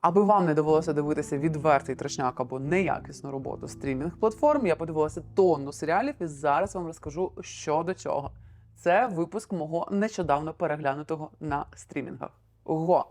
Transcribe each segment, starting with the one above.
Аби вам не довелося дивитися відвертий трешняк або неякісну роботу стрімінг платформ, я подивилася тонну серіалів і зараз вам розкажу, що до чого. Це випуск мого нещодавно переглянутого на стрімінгах. Го!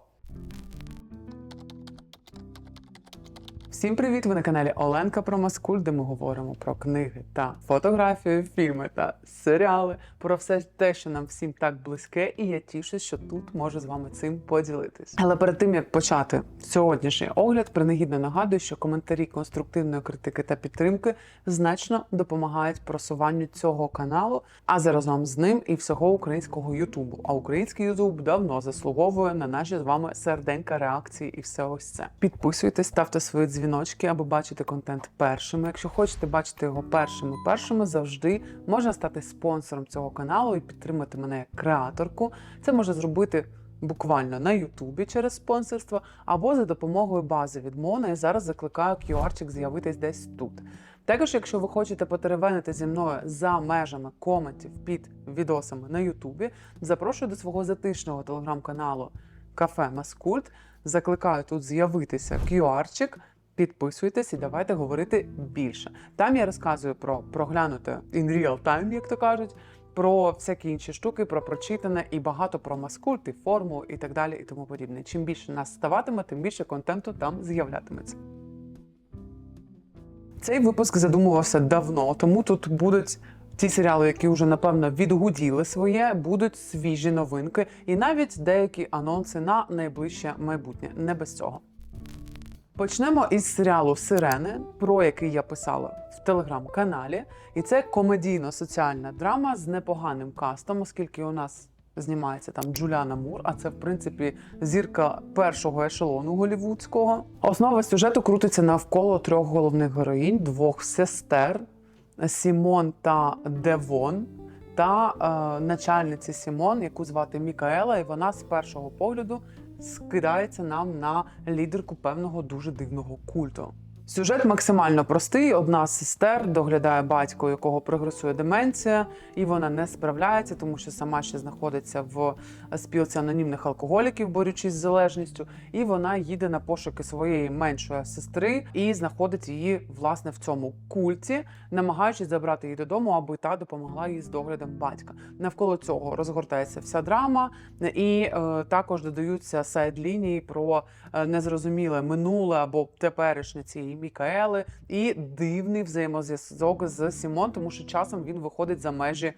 Всім привіт! Ви на каналі Оленка про Маскуль, де ми говоримо про книги та фотографію, фільми та серіали, про все те, що нам всім так близьке, і я тішусь, що тут можу з вами цим поділитись. Але перед тим як почати сьогоднішній огляд, принагідно нагадую, що коментарі конструктивної критики та підтримки значно допомагають просуванню цього каналу, а заразом з ним і всього українського Ютубу. А український Ютуб давно заслуговує на наші з вами серденька реакції і все ось це. Підписуйтесь, ставте свої дзвіночки, аби бачити контент першими. Якщо хочете бачити його першими, першими завжди можна стати спонсором цього каналу і підтримати мене як креаторку. Це може зробити. Буквально на Ютубі через спонсорство або за допомогою бази від Мона. Я зараз закликаю QR-чик з'явитись десь тут. Також, якщо ви хочете потеревенити зі мною за межами коментів під відосами на Ютубі, запрошую до свого затишного телеграм-каналу Кафе Маскульт. Закликаю тут з'явитися QR-чик. Підписуйтесь і давайте говорити більше. Там я розказую про проглянуте in real time, як то кажуть, про всякі інші штуки, про прочитане і багато про маскульт, і форму і так далі, і тому подібне. Чим більше нас ставатиме, тим більше контенту там з'являтиметься. Цей випуск задумувався давно, тому тут будуть ті серіали, які вже напевно відгуділи своє, будуть свіжі новинки і навіть деякі анонси на найближче майбутнє. Не без цього. Почнемо із серіалу Сирени, про який я писала в телеграм-каналі. І це комедійно-соціальна драма з непоганим кастом, оскільки у нас знімається там Джуляна Мур, а це в принципі зірка першого ешелону голівудського. Основа сюжету крутиться навколо трьох головних героїнь, двох сестер Сімон та Девон. Та е, начальниці Сімон, яку звати Мікаела, і вона з першого погляду скидається нам на лідерку певного дуже дивного культу. Сюжет максимально простий. Одна з сестер доглядає батько, якого прогресує деменція, і вона не справляється, тому що сама ще знаходиться в спілці анонімних алкоголіків, борючись з залежністю. І вона їде на пошуки своєї меншої сестри і знаходить її власне в цьому культі, намагаючись забрати її додому, аби та допомогла їй з доглядом батька. Навколо цього розгортається вся драма, і е, також додаються сайд-лінії про е, незрозуміле минуле або теперішнє цієї Мікаели, і дивний взаємозв'язок з Сімон, тому що часом він виходить за межі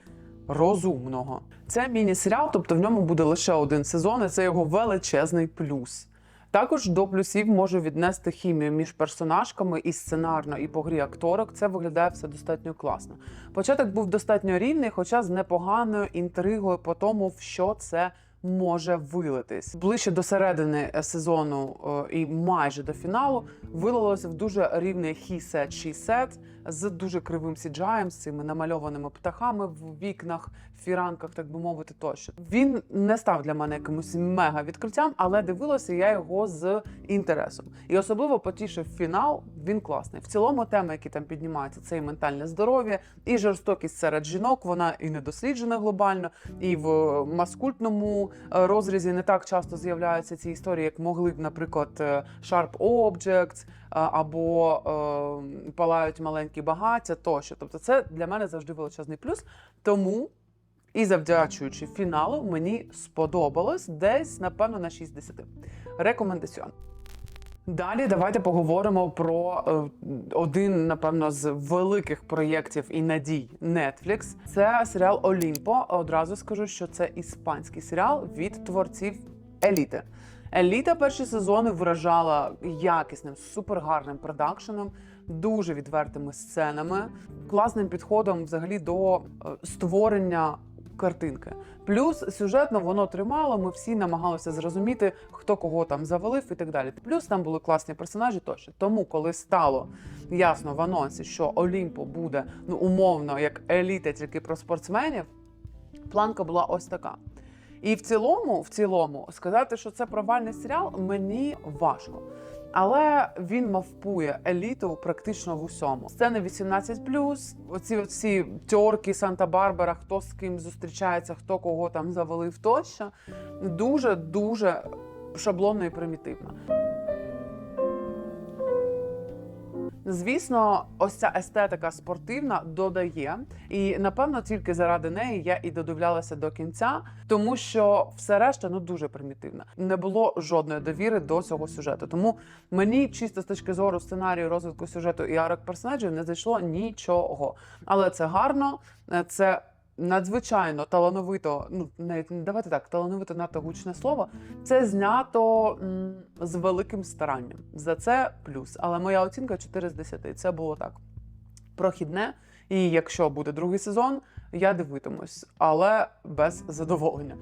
розумного. Це міні-серіал, тобто в ньому буде лише один сезон, і це його величезний плюс. Також до плюсів можу віднести хімію між персонажками і сценарно, і по грі акторок. Це виглядає все достатньо класно. Початок був достатньо рівний, хоча з непоганою інтригою по тому, в що це може вилитись. Ближче до середини е, сезону і майже до фіналу вилилося в дуже she said з дуже кривим сіджаєм, з цими намальованими птахами в вікнах, фіранках, так би мовити, тощо. Він не став для мене якимось мега відкриттям, але дивилася я його з інтересом. І особливо потішив фінал. Він класний. В цілому теми, які там піднімаються, це і ментальне здоров'я, і жорстокість серед жінок. Вона і не досліджена глобально, і в маскультному е, розрізі не так часто з'являються ці історії, як могли б, наприклад, е, Sharp Objects е, або е, палають маленькі багаття тощо. Тобто, це для мене завжди величезний плюс. Тому. І завдячуючи фіналу, мені сподобалось десь, напевно, на 6 з 10. Рекомендаціон. Далі давайте поговоримо про е, один, напевно, з великих проєктів і надій Netflix. Це серіал Олімпо. Одразу скажу, що це іспанський серіал від творців Еліти. Еліта перші сезони вражала якісним, супергарним продакшеном, дуже відвертими сценами, класним підходом взагалі до е, створення картинки. Плюс сюжетно воно тримало. Ми всі намагалися зрозуміти, хто кого там завалив і так далі. Плюс там були класні персонажі. Тощо тому, коли стало ясно в анонсі, що Олімпо буде ну умовно як еліта, тільки про спортсменів, планка була ось така. І в цілому, в цілому, сказати, що це провальний серіал, мені важко. Але він мавпує еліту практично в усьому. Сцени 18+, оці всі тьорки Санта-Барбара, хто з ким зустрічається, хто кого там завалив тощо. Дуже дуже шаблонно і примітивно. Звісно, ось ця естетика спортивна додає, і напевно тільки заради неї я і додивлялася до кінця, тому що все решта ну дуже примітивна. Не було жодної довіри до цього сюжету. Тому мені чисто з точки зору сценарію розвитку сюжету і арок персонажів не зайшло нічого. Але це гарно, е, це надзвичайно талановито. Ну не давайте так, талановито надто гучне слово. Це знято м, з великим старанням. За це плюс. Але моя оцінка 4 з 10. Це було так. Прохідне. І якщо буде другий сезон, я дивитимусь, але без задоволення.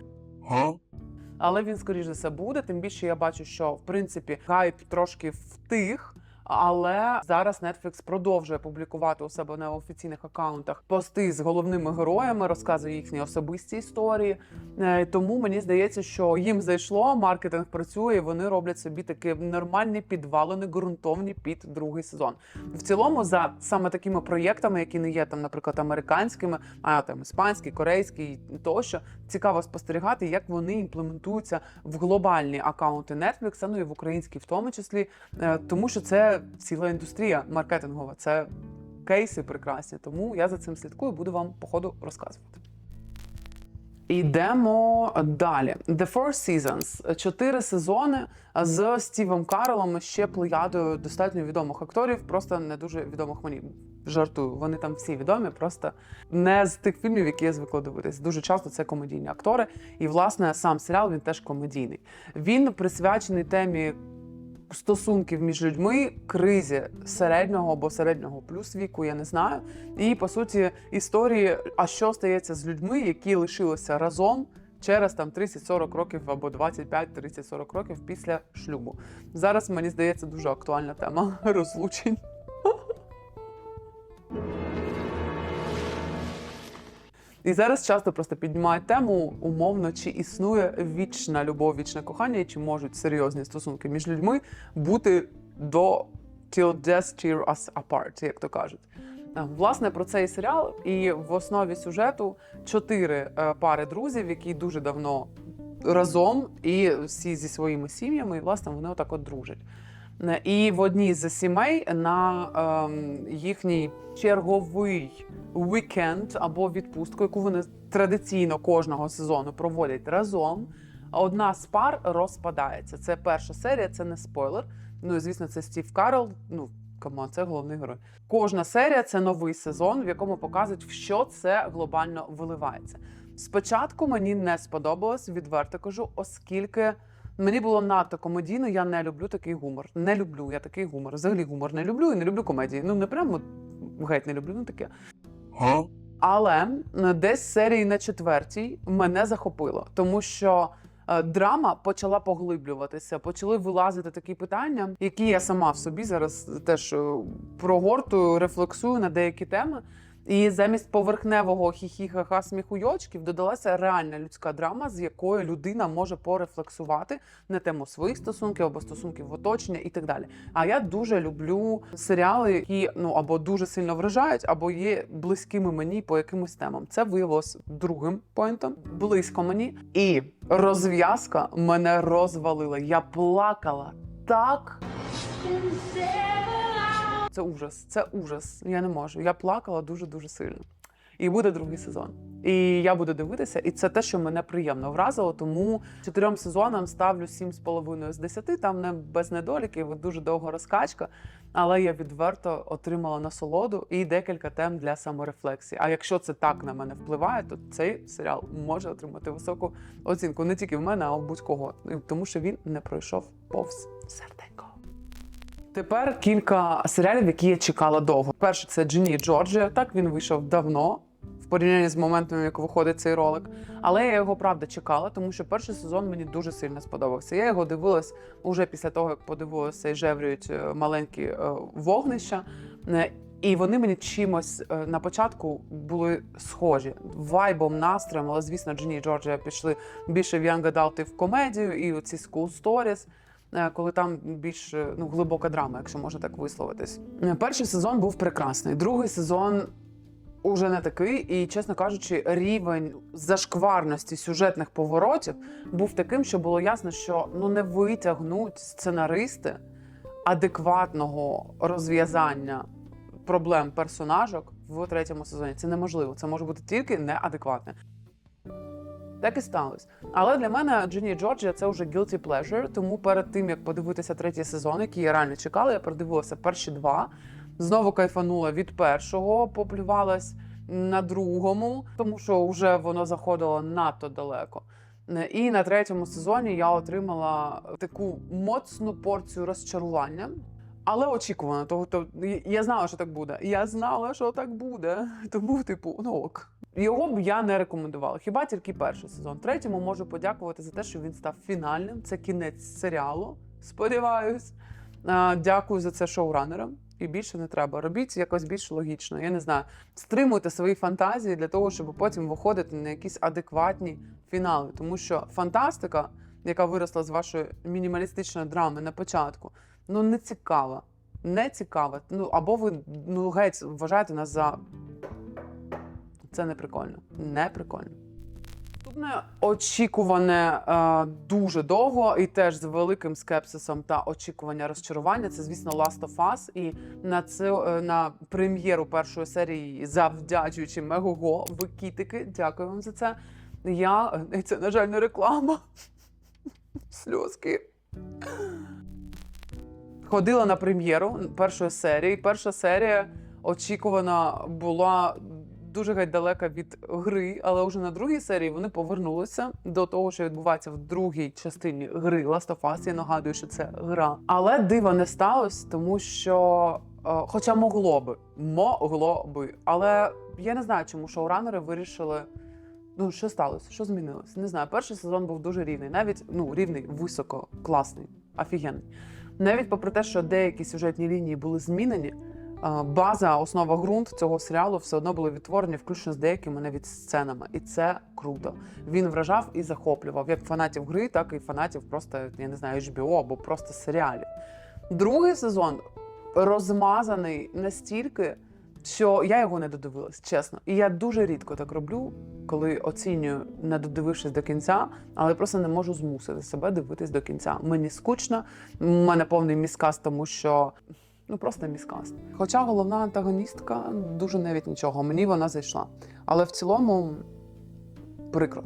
Але він, скоріш за все, буде. Тим більше я бачу, що в принципі гайп трошки втих. Але зараз Netflix продовжує публікувати у себе на офіційних акаунтах пости з головними героями, розказує їхні особисті історії. Е, Тому мені здається, що їм зайшло, маркетинг працює. і Вони роблять собі такі нормальні підвалини, ґрунтовні під другий сезон. В цілому, за саме такими проєктами, які не є там, наприклад, американськими, а там іспанський, корейський тощо, цікаво спостерігати, як вони імплементуються в глобальні акаунти Netflix, ну і в українській в тому числі, Е, тому що це ціла індустрія маркетингова, це кейси прекрасні. Тому я за цим слідкую, буду вам по ходу розказувати. Йдемо далі. The Four Seasons. Чотири сезони з Стівом Карелом, і ще плеядою достатньо відомих акторів, просто не дуже відомих мені. Жартую, вони там всі відомі, просто не з тих фільмів, які я звикла дивитись. Дуже часто це комедійні актори. І, власне, сам серіал він теж комедійний. Він присвячений темі стосунків між людьми, кризі середнього або середнього плюс віку, я не знаю. І по суті, історії, а що стається з людьми, які лишилися разом. Через там 30-40 років або 25-30-40 років після шлюбу. Зараз мені здається дуже актуальна тема розлучень. І зараз часто просто піднімають тему умовно, чи існує вічна любов, вічне кохання, і чи можуть серйозні стосунки між людьми бути до till death tear us apart, як то кажуть. Е, Власне, про цей серіал і в основі сюжету чотири е, пари друзів, які дуже давно разом, і всі зі своїми сім'ями, і власне вони отак от дружать. Е, І в одній з сімей на ем, їхній черговий вікенд або відпустку, яку вони традиційно кожного сезону проводять разом. Одна з пар розпадається. Це перша серія, це не спойлер. Ну і звісно, це Стів Карл. Ну камон, це головний герой. Кожна серія це новий сезон, в якому показують, в що це глобально виливається. Спочатку мені не сподобалось, відверто кажу, оскільки мені було надто комедійно. Я не люблю такий гумор. Не люблю я такий гумор. Взагалі гумор не люблю і не люблю комедії. Ну не прямо геть не люблю. Ну таке. Але десь серії на четвертій мене захопило, тому що е, драма почала поглиблюватися, почали вилазити такі питання, які я сама в собі зараз теж е, прогортую, рефлексую на деякі теми. І замість поверхневого хі-хі-ха-ха сміхуйочків додалася реальна людська драма, з якою людина може порефлексувати на тему своїх стосунків або стосунків в оточення і так далі. А я дуже люблю серіали, які ну або дуже сильно вражають, або є близькими мені по якимось темам. Це виявилось другим поінтом, близько мені. І розв'язка мене розвалила. Я плакала так. Це ужас, це ужас. Я не можу. Я плакала дуже дуже сильно. І буде другий сезон. І я буду дивитися, і це те, що мене приємно вразило. Тому чотирьом сезонам ставлю 7,5 з 10. Там не без недоліків, дуже довга розкачка. Але я відверто отримала насолоду і декілька тем для саморефлексії. А якщо це так на мене впливає, то цей серіал може отримати високу оцінку не тільки в мене, а в будь-кого, тому що він не пройшов повз серденько. Тепер кілька серіалів, які я чекала довго. Перший це Джині Джорджія. Так він вийшов давно. В порівнянні з моментом, як виходить цей ролик, але я його правда чекала, тому що перший сезон мені дуже сильно сподобався. Я його дивилась уже після того, як подивилася і жеврюють е, маленькі е, вогнища. Е, І вони мені чимось на початку були схожі вайбом, настроєм, але звісно, Джині і Джорджія пішли більше в Young Adult і в комедію, і оці School Stories коли там більш е, ну, глибока драма, якщо можна так висловитись. Е, Перший сезон був прекрасний, другий сезон уже не такий, і, чесно кажучи, рівень зашкварності сюжетних поворотів був таким, що було ясно, що ну не витягнуть сценаристи адекватного розв'язання проблем персонажок в третьому сезоні. Це неможливо. Це може бути тільки неадекватне. Так і сталося. Але для мене Джині Джорджія це вже guilty pleasure, тому перед тим як подивитися третій сезон, який я реально чекала, я продивилася перші два. Знову кайфанула від першого, поплювалась на другому, тому що вже воно заходило надто далеко. І на третьому сезоні я отримала таку моцну порцію розчарування. Але очікувано, то я знала, що так буде. Я знала, що так буде. Тому, типу, ну ок. Його б я не рекомендувала. Хіба тільки перший сезон. Третьому можу подякувати за те, що він став фінальним. Це кінець серіалу. Сподіваюсь. Дякую за це шоуранерам. І більше не треба. Робіть якось більш логічно. Я не знаю. Стримуйте свої фантазії для того, щоб потім виходити на якісь адекватні фінали. Тому що фантастика, яка виросла з вашої мінімалістичної драми на початку, ну не цікава. Не цікава. Ну або ви ну геть вважаєте нас за це не прикольно. Не прикольно. Наступне очікуване е, дуже довго і теж з великим скепсисом та очікування розчарування. Це, звісно, Last of Us. І на це е, на прем'єру першої серії, завдячуючи Мегого, ви кітики. Дякую вам за це. Я е, це, на жаль, не реклама. Сльозки. Ходила на прем'єру першої серії. Перша серія очікувана була дуже геть далека від гри, але вже на другій серії вони повернулися до того, що відбувається в другій частині гри Last of Us. Я нагадую, що це гра. Але дива не сталося, тому що, е, хоча могло би, могло би, але я не знаю, чому шоуранери вирішили. Ну, що сталося? Що змінилось? Не знаю. Перший сезон був дуже рівний, навіть ну рівний, високо, класний, офігенний. Навіть попри те, що деякі сюжетні лінії були змінені, база, основа ґрунт цього серіалу все одно були відтворені, включно з деякими навіть сценами, і це круто. Він вражав і захоплював як фанатів гри, так і фанатів просто я не знаю, HBO або просто серіалів. Другий сезон розмазаний настільки, що я його не додивилась, чесно. І я дуже рідко так роблю, коли оцінюю, не додивившись до кінця, але просто не можу змусити себе дивитись до кінця. Мені скучно, в мене повний міскаст, тому що. Ну просто міскаст. Хоча головна антагоністка дуже навіть нічого. Мені вона зайшла. Але в цілому прикро.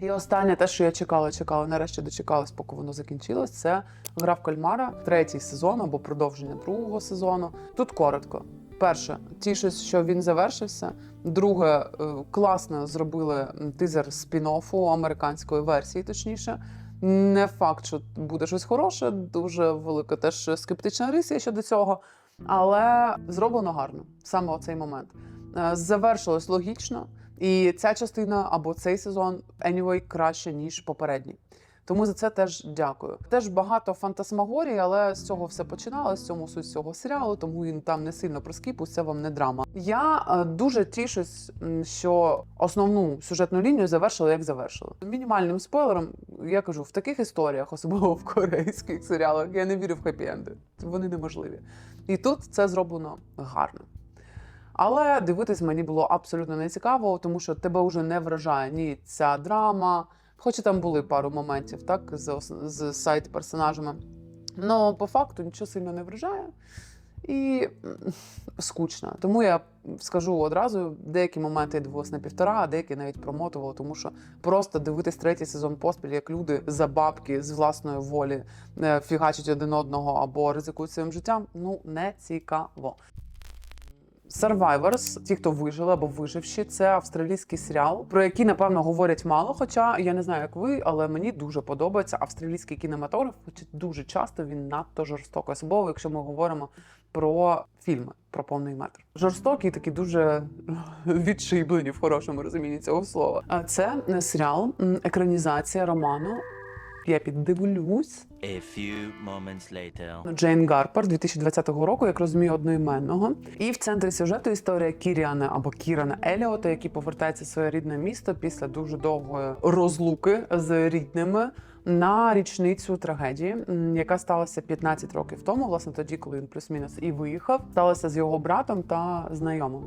І останнє, те, що я чекала, чекала, нарешті дочекалась, поки воно закінчилось. Це гра в кальмара, третій сезон або продовження другого сезону. Тут коротко. Перше, тішусь, що він завершився. Друге, е, класно зробили тизер спін-оффу американської версії, точніше. Не факт, що буде щось хороше, дуже велика теж скептична рисія щодо цього, але зроблено гарно саме цей момент. Е, Завершилось логічно, і ця частина або цей сезон anyway, краще ніж попередній. Тому за це теж дякую. Теж багато фантасмагорії, але з цього все починалось, в цьому суть цього серіалу, тому він там не сильно про скіпус, це вам не драма. Я е, дуже тішусь, що основну сюжетну лінію завершили, як завершили. Мінімальним спойлером я кажу, в таких історіях, особливо в корейських серіалах, я не вірю в хеппі-енди. Вони неможливі. І тут це зроблено гарно. Але дивитись мені було абсолютно не цікаво, тому що тебе вже не вражає ні ця драма, хоча там були пару моментів, так, з, з сайт персонажами. Ну, по факту нічого сильно не вражає і скучно. Тому я скажу одразу, деякі моменти я дивилась на півтора, а деякі навіть промотувала, тому що просто дивитись третій сезон поспіль, як люди за бабки з власної волі е, фігачать один одного або ризикують своїм життям, ну не цікаво. Survivors, ті, хто вижили або виживші, це австралійський серіал, про який напевно говорять мало. Хоча я не знаю, як ви, але мені дуже подобається австралійський кінематограф. Хоча дуже часто він надто жорстокий, особливо якщо ми говоримо про фільми про повний метр. Жорстокі, такі дуже відшиблені в хорошому розумінні цього слова. А це серіал, екранізація роману. Я піддивлюсь. A few moments later. Джейн Гарпер 2020 року, як розумію, одноіменного. І в центрі сюжету історія Кіріана або Кірана Еліота, який повертається в своє рідне місто після дуже довгої розлуки з рідними. На річницю трагедії, яка сталася 15 років тому, власне, тоді, коли він плюс-мінус і виїхав, сталося з його братом та знайомими.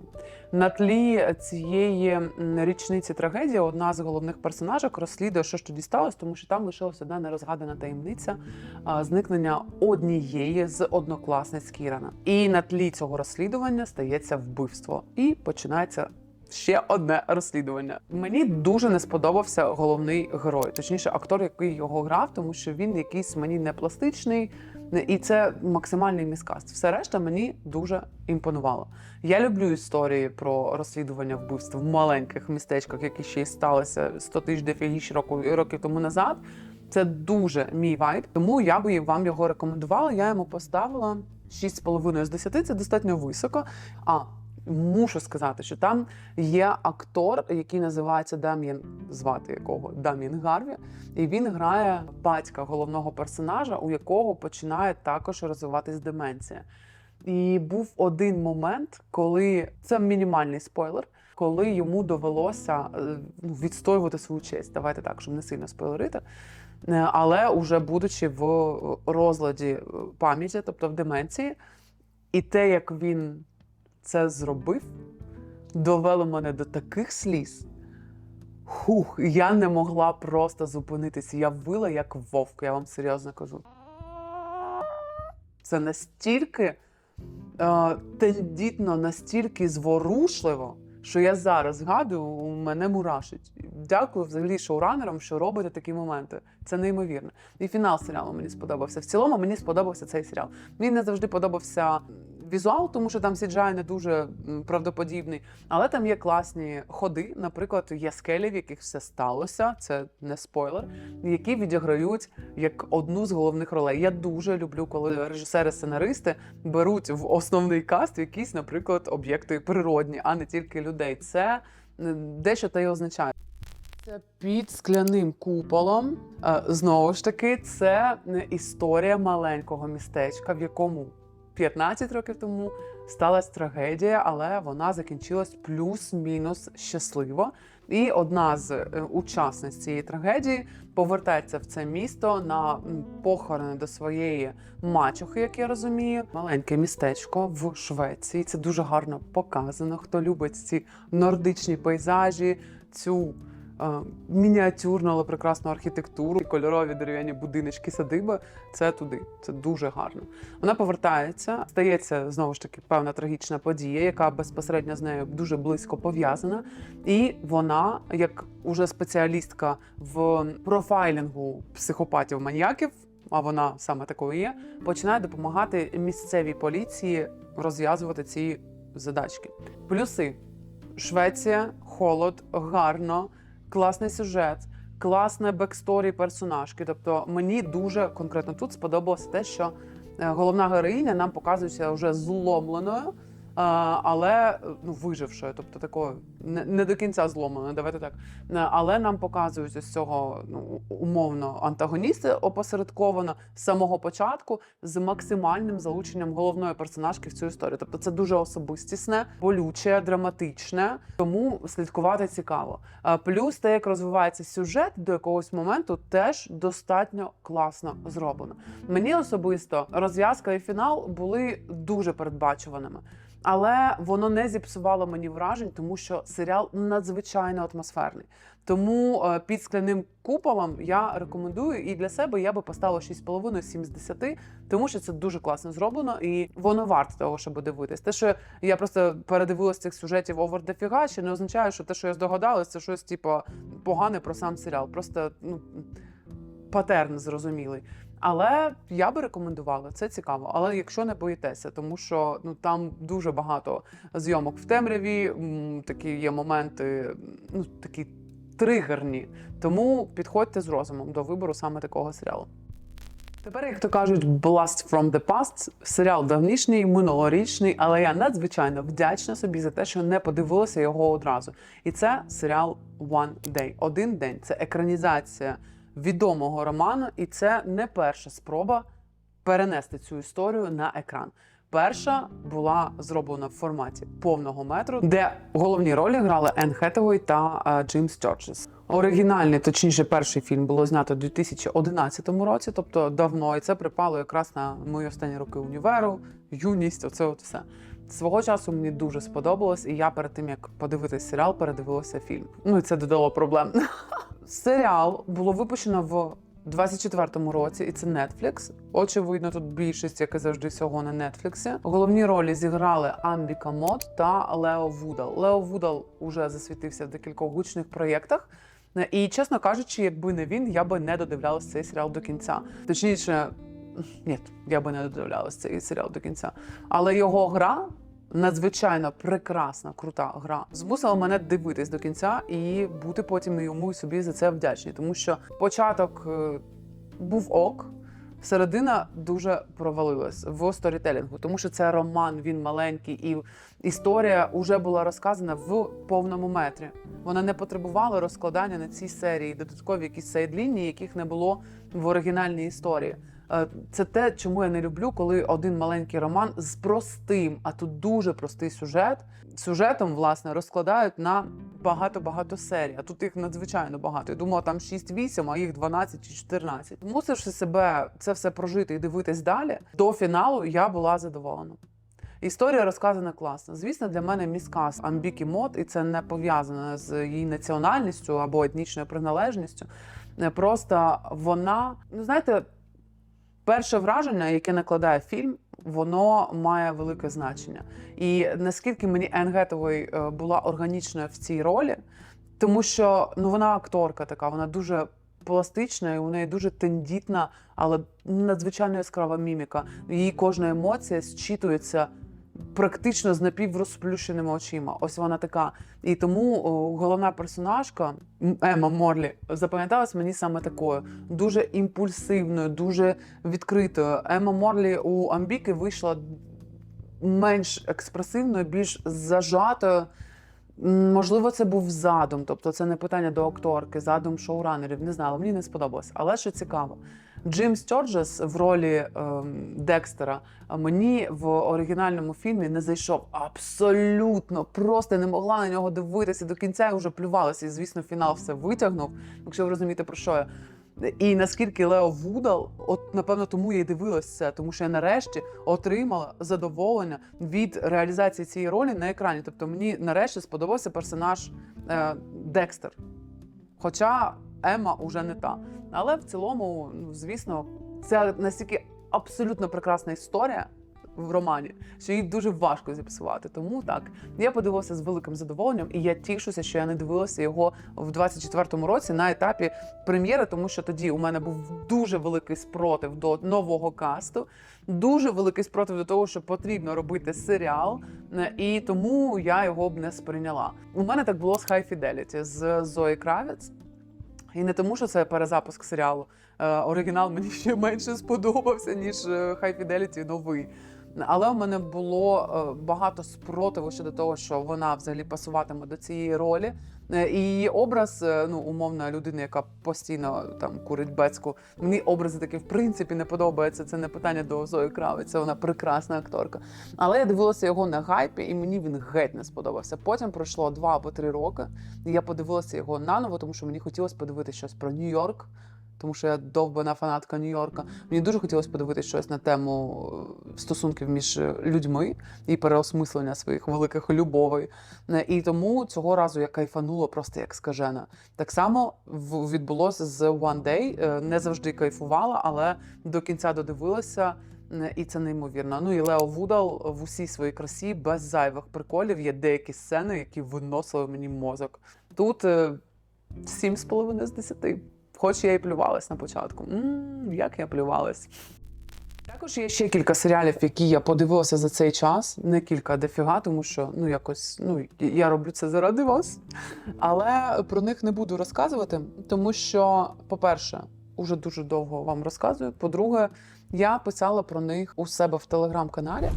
На тлі цієї річниці трагедії одна з головних персонажок розслідує, що ж тоді сталося, тому що там лишилася одна нерозгадана таємниця зникнення однієї з однокласниць Кірана. І на тлі цього розслідування стається вбивство, і починається. Ще одне розслідування. Мені дуже не сподобався головний герой, точніше, актор, який його грав, тому що він якийсь мені не пластичний, і це максимальний міскаст. Все решта мені дуже імпонувало. Я люблю історії про розслідування вбивств в маленьких містечках, які ще й сталися 100 тисяч дефіліч років, років тому назад. Це дуже мій вайб, тому я би вам його рекомендувала. Я йому поставила 6,5 з 10, це достатньо високо. А мушу сказати, що там є актор, який називається Дам'єн, звати якого Дам'єн Гарві, і він грає батька головного персонажа, у якого починає також розвиватись деменція. І був один момент, коли це мінімальний спойлер, коли йому довелося е, ну, відстоювати свою честь. Давайте так, щоб не сильно спойлерити. Е, Але уже будучи в розладі е, пам'яті, тобто в деменції, і те, як він це зробив, довело мене до таких сліз. Хух, я не могла просто зупинитися. Я вила як вовк, я вам серйозно кажу. Це настільки е, тендітно, настільки зворушливо, що я зараз згадую, мене мурашить. Дякую взагалі шоуранерам, що робите такі моменти. Це неймовірно. І фінал серіалу мені сподобався. В цілому мені сподобався цей серіал. Мені не завжди подобався візуал, тому що там CGI не дуже правдоподібний, але там є класні ходи. Наприклад, є скелі, в яких все сталося. Це не спойлер, які відіграють як одну з головних ролей. Я дуже люблю, коли режисери-сценаристи беруть в основний каст якісь, наприклад, об'єкти природні, а не тільки людей. Це дещо та й означає. Це під скляним куполом. Е, Знову ж таки, це історія маленького містечка, в якому 15 років тому сталася трагедія, але вона закінчилась плюс-мінус щасливо. І одна з е, учасниць цієї трагедії повертається в це місто на похорони до своєї мачухи, як я розумію. Маленьке містечко в Швеції. Це дуже гарно показано. Хто любить ці нордичні пейзажі, цю мініатюрну, але прекрасну архітектуру, кольорові дерев'яні будиночки, садиби. Це туди. Це дуже гарно. Вона повертається, стається знову ж таки певна трагічна подія, яка безпосередньо з нею дуже близько пов'язана. І вона, як уже спеціалістка в профайлінгу психопатів-маньяків, а вона саме такою є, починає допомагати місцевій поліції розв'язувати ці задачки. Плюси: Швеція, холод, гарно, класний сюжет. Класне бексторі персонажки. Тобто мені дуже конкретно тут сподобалося те, що е, головна героїня нам показується вже зломленою, але ну, вижившою, тобто такою не, не до кінця зломленою, давайте так. Але нам показують ось цього ну, умовно антагоніста опосередковано з самого початку з максимальним залученням головної персонажки в цю історію. Тобто це дуже особистісне, болюче, драматичне, тому слідкувати цікаво. Плюс те, як розвивається сюжет до якогось моменту, теж достатньо класно зроблено. Мені особисто розв'язка і фінал були дуже передбачуваними. Але воно не зіпсувало мені вражень, тому що серіал надзвичайно атмосферний. Тому е, під скляним куполом я рекомендую і для себе я би поставила 6,5-7 з 10, тому що це дуже класно зроблено і воно варто того, щоб дивитись. Те, що я просто передивилась цих сюжетів овер дофіга, ще не означає, що те, що я здогадалась, це щось типу погане про сам серіал. Просто ну патерн зрозумілий. Але я би рекомендувала, це цікаво. Але якщо не боїтеся, тому що ну там дуже багато зйомок в темряві, такі є моменти, ну такі тригерні. Тому підходьте з розумом до вибору саме такого серіалу. Тепер, як то кажуть, Blast from the Past, серіал давнішній, минулорічний, але я надзвичайно вдячна собі за те, що не подивилася його одразу. І це серіал One Day. Один день. Це екранізація відомого роману, і це не перша спроба перенести цю історію на екран. Перша була зроблена в форматі повного метру, де головні ролі грали Енн Хетевой та е, Джим Стерджес. Оригінальний, точніше, перший фільм було знято у 2011 році, тобто давно, і це припало якраз на мої останні роки універу, юність, оце от все. Свого часу мені дуже сподобалось, і я перед тим як подивитись серіал, передивилася фільм. Ну і це додало проблем. Серіал було випущено в 24-му році, і це Netflix. Очевидно, тут більшість, як і завжди, всього на Netflix. Головні ролі зіграли Амбіка Мот та Лео Вудал. Лео Вудал уже засвітився в декількох гучних проєктах. І чесно кажучи, якби не він, я би не додивлялася цей серіал до кінця. Точніше, ні, я би не додивлялася цей серіал до кінця. Але його гра надзвичайно прекрасна, крута гра. Змусила мене дивитись до кінця і бути потім йому собі за це вдячні. Тому що початок е, був ок. Середина дуже провалилась в сторітелінгу, тому що це роман, він маленький, і історія вже була розказана в повному метрі. Вона не потребувала розкладання на цій серії, додаткові якісь сайдлінії, яких не було в оригінальній історії. Е, Це те, чому я не люблю, коли один маленький роман з простим, а тут дуже простий сюжет. Сюжетом, власне, розкладають на багато-багато серій. А тут їх надзвичайно багато. Я думала, там 6-8, а їх 12 чи 14. Мусивши себе це все прожити і дивитись далі, до фіналу я була задоволена. Історія розказана класно. Звісно, для мене міскас Амбікі Мод, і це не пов'язано з її національністю або етнічною приналежністю. Е, Просто вона, ну знаєте, перше враження, яке накладає фільм, воно має велике значення. І наскільки мені Енн Гетовой е, була органічною в цій ролі, тому що ну вона акторка така, вона дуже пластична, і у неї дуже тендітна, але надзвичайно яскрава міміка. Її кожна емоція зчитується. Практично з напіврозплющеними очима. Ось вона така. І тому о, головна персонажка Ема Морлі запам'яталась мені саме такою: дуже імпульсивною, дуже відкритою. Ема Морлі у Амбіки вийшла менш експресивною, більш зажатою. Можливо, це був задум, тобто це не питання до акторки, задум шоуранерів. Не знала, мені не сподобалось. Але що цікаво, Джим Стьорджес в ролі ем, Декстера мені в оригінальному фільмі не зайшов абсолютно. Просто не могла на нього дивитися до кінця і вже плювалася. І звісно, фінал все витягнув. Якщо ви розумієте про що я. І наскільки Лео Вудал, от напевно, тому я й дивилась це, тому що я нарешті отримала задоволення від реалізації цієї ролі на екрані. Тобто мені нарешті сподобався персонаж е, Декстер. Хоча Ема уже не та. Але в цілому, ну, звісно, це настільки абсолютно прекрасна історія в романі, що її дуже важко зіпсувати. Тому так я подивилася з великим задоволенням, і я тішуся, що я не дивилася його в 24-му році на етапі прем'єри, тому що тоді у мене був дуже великий спротив до нового касту, дуже великий спротив до того, що потрібно робити серіал, е, і тому я його б не сприйняла. У мене так було з High Fidelity, з Зої Кравець. І не тому, що це перезапуск серіалу. Е, оригінал мені ще менше сподобався, ніж е, High Fidelity новий. Але у мене було е, багато спротиву щодо того, що вона взагалі пасуватиме до цієї ролі. Е, І її образ, е, ну умовна людина, яка постійно там курить бецьку. Мені образи такі в принципі не подобаються. Це не питання до Зої крави, це вона прекрасна акторка. Але я дивилася його на гайпі, і мені він геть не сподобався. Потім пройшло два або три роки. І я подивилася його наново, тому що мені хотілося подивитися щось про Нью-Йорк. Тому що я довбана фанатка Нью-Йорка. Мені дуже хотілося подивитися щось на тему е, стосунків між е, людьми і переосмислення своїх великих любовей. Е, І тому цього разу я кайфанула просто як скажена. Так само відбулося з One Day. Не завжди кайфувала, але до кінця додивилася. І це неймовірно. Ну і Лео Вудал в усій своїй красі без зайвих приколів. Є деякі сцени, які виносили мені мозок. Тут е, сім з половиною з десяти. Хоч я і плювалась на початку. м як я плювалась. Також є ще кілька серіалів, які я подивилася за цей час. Не кілька, а дофіга, тому що ну якось ну я роблю це заради вас. Але про них не буду розказувати, тому що, по-перше, уже дуже довго вам розказую. По-друге, я писала про них у себе в телеграм-каналі.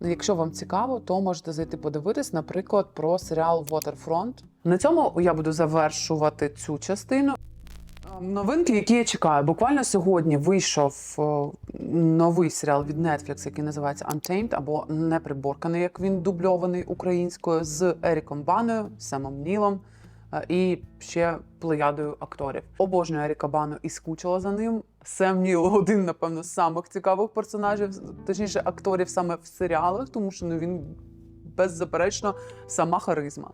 Якщо вам цікаво, то можете зайти подивитись, наприклад, про серіал Waterfront. На цьому я буду завершувати цю частину. Новинки, які я чекаю. Буквально сьогодні вийшов новий серіал від Netflix, який називається Untamed, або Неприборканий, як він дубльований українською з Еріком Баною, Семом Нілом е, і ще плеядою акторів. Обожнюю Еріка Бану і скучила за ним. Сем Ніл один, напевно, з самих цікавих персонажів, точніше, акторів саме в серіалах, тому що ну він беззаперечно сама харизма.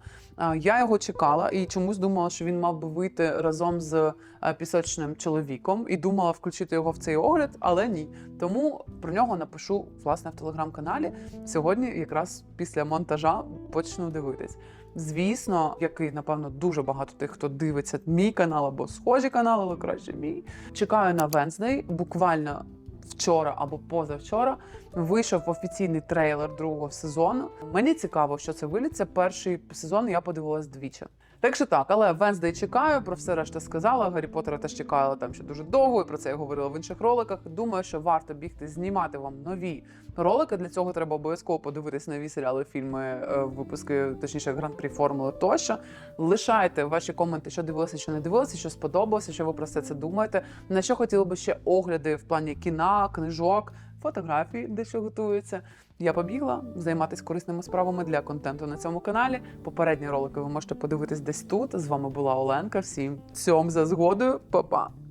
Я його чекала і чомусь думала, що він мав би вийти разом з е, пісочним чоловіком, і думала включити його в цей огляд, але ні. Тому про нього напишу власне в телеграм-каналі. Сьогодні, якраз після монтажа, почну дивитись. Звісно, який напевно дуже багато тих, хто дивиться мій канал або схожі канали, але краще мій. Чекаю на Венздей. Буквально вчора або позавчора вийшов офіційний трейлер другого сезону. Мені цікаво, що це виліться. Перший сезон я подивилась двічі. Так що так, але Венздей чекаю, про все решта сказала. Гаррі Поттера теж чекала там ще дуже довго, і про це я говорила в інших роликах. Думаю, що варто бігти знімати вам нові ролики. Для цього треба обов'язково подивитись нові серіали, фільми, е, випуски, точніше, гран-прі формули тощо. Лишайте ваші коменти, що дивилися, що не дивилися, що сподобалося, що ви про все це думаєте. На що хотіли би ще огляди в плані кіна, книжок, фотографій, де що готується. Я побігла займатися корисними справами для контенту на цьому каналі. Попередні ролики ви можете подивитись десь тут. З вами була Оленка. Всім цьом за згодою. Па-па!